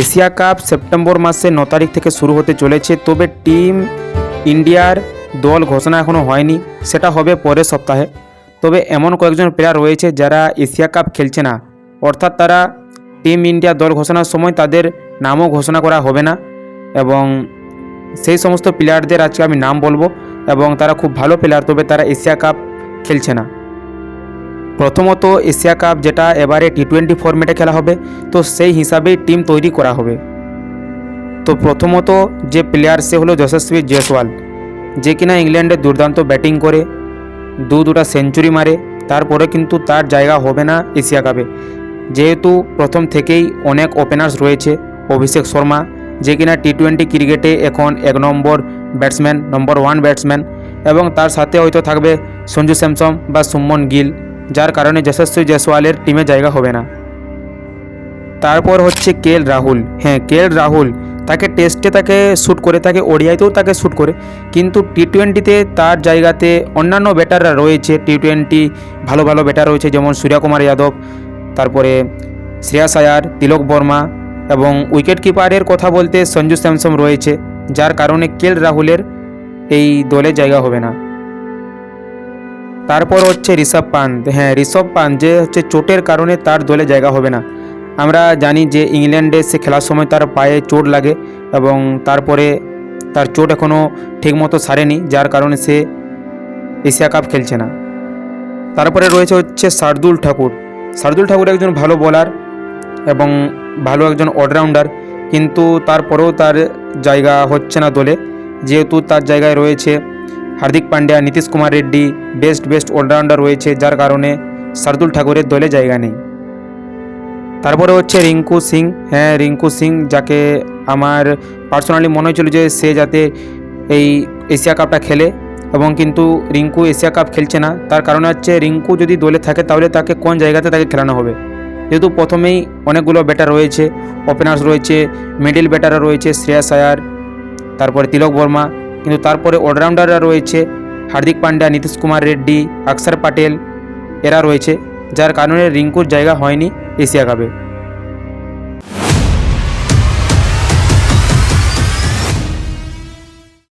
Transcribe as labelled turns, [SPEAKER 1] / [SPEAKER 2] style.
[SPEAKER 1] Asia cup September মাসে ন তারিখ থেকে শুরু হতে চলেছে, তবে টিম ইন্ডিয়ার দল ঘোষণা এখনও হয়নি। সেটা হবে পরের সপ্তাহে। তবে এমন কয়েকজন প্লেয়ার রয়েছে যারা এশিয়া কাপ খেলছে না। অর্থাৎ তারা টিম ইন্ডিয়া দল ঘোষণার সময় তাদের নামও ঘোষণা করা হবে না। এবং সেই সমস্ত প্লেয়ারদের আজকে আমি নাম বলব এবং তারা খুব ভালো প্লেয়ার তবে তারা এশিয়া কাপ খেলছে না। প্রথমত এশিয়া কাপ যেটা এবারে টি টোয়েন্টি ফর্মেটে খেলা হবে, তো সেই হিসাবেই টিম তৈরি করা হবে। তো প্রথমত যে প্লেয়ার সে হলো যশস্বী জয়সওয়াল যে কিনা ইংল্যান্ডে দুর্দান্ত ব্যাটিং করে, দু দুটা সেঞ্চুরি মারে, তারপরে কিন্তু তার জায়গা হবে না এশিয়া কাপে। যেহেতু প্রথম থেকেই অনেক ওপেনার্স রয়েছে, অভিষেক শর্মা, যে কিনা টি টোয়েন্টি ক্রিকেটে এখন এক number batsman number one batsman এবং তার সাথে হয়তো থাকবে সঞ্জু স্যামসন বা সুমন গিল। যার কারণে যশস্বী জয়সওয়ালের টিমে জায়গা হবে না। তারপর হচ্ছে কে রাহুল। হ্যাঁ কে রাহুল। তাকে টেস্টে তাকে শ্যুট করে, তাকে ওডিআইতেও তাকে শ্যুট করে। কিন্তু টি টোয়েন্টিতে তার জায়গাতে অন্যান্য ব্যাটাররা রয়েছে। টি টোয়েন্টি ভালো ভালো ব্যাটার রয়েছে, যেমন সূর্যকুমার যাদব, তারপরে শ্রেয়াস আয়ার তিলক বর্মা এবং উইকেট কিপারের কথা বলতে সঞ্জু স্যামসন রয়েছে, যার কারণে কেল রাহুলের এই দলে জায়গা হবে না। তারপর হচ্ছে ঋষভ পান্ত হ্যাঁ ঋষভ পান্ত যে হচ্ছে চোটের কারণে তার দলে জায়গা হবে না। আমরা জানি যে ইংল্যান্ডে সে খেলার সময় তার পায়ে চোট লাগে এবং তারপরে তার চোট এখনও ঠিকমতো সারেনি, যার কারণে সে এশিয়া কাপ খেলছে না। তারপরে রয়েছে হচ্ছে শার্দুল ঠাকুর। শার্দুল ঠাকুর একজন ভালো বোলার এবং ভালো একজন অলরাউন্ডার কিন্তু তারপরেও তার জায়গা হচ্ছে না দলে। যেহেতু তার জায়গায় রয়েছে Hardik Pandya, Nitish Kumar Reddy, best best allrounder রয়েছে, যার কারণে শার্দুল ঠাকুরের দলে জায়গা নেই। তারপরে হচ্ছে রিঙ্কু সিং। হ্যাঁ রিঙ্কু সিং, যাকে আমার পার্সোনালি মনে হয়েছিল যে সে যাতে এই এশিয়া কাপটা খেলে এবং কিন্তু রিঙ্কু এশিয়া কাপ খেলছে না। তার কারণ হচ্ছে রিঙ্কু যদি দলে থাকে, তাহলে তাকে কোন জায়গাতে তাকে খেলানো হবে? যেহেতু প্রথমেই অনেকগুলো ব্যাটার রয়েছে ওপেনার্স রয়েছে মিডিল ব্যাটাররা রয়েছে শ্রেয়াস আয়ার তারপরে তিলক বর্মা কিন্তু তারপরে অলরাউন্ডাররা রয়েছে। হার্দিক পান্ডা, নীতিশ কুমার রেড্ডি অক্ষর পাটেল এরা রয়েছে, যার কারণে রিঙ্কুর জায়গা হয়নি এশিয়া কাপে।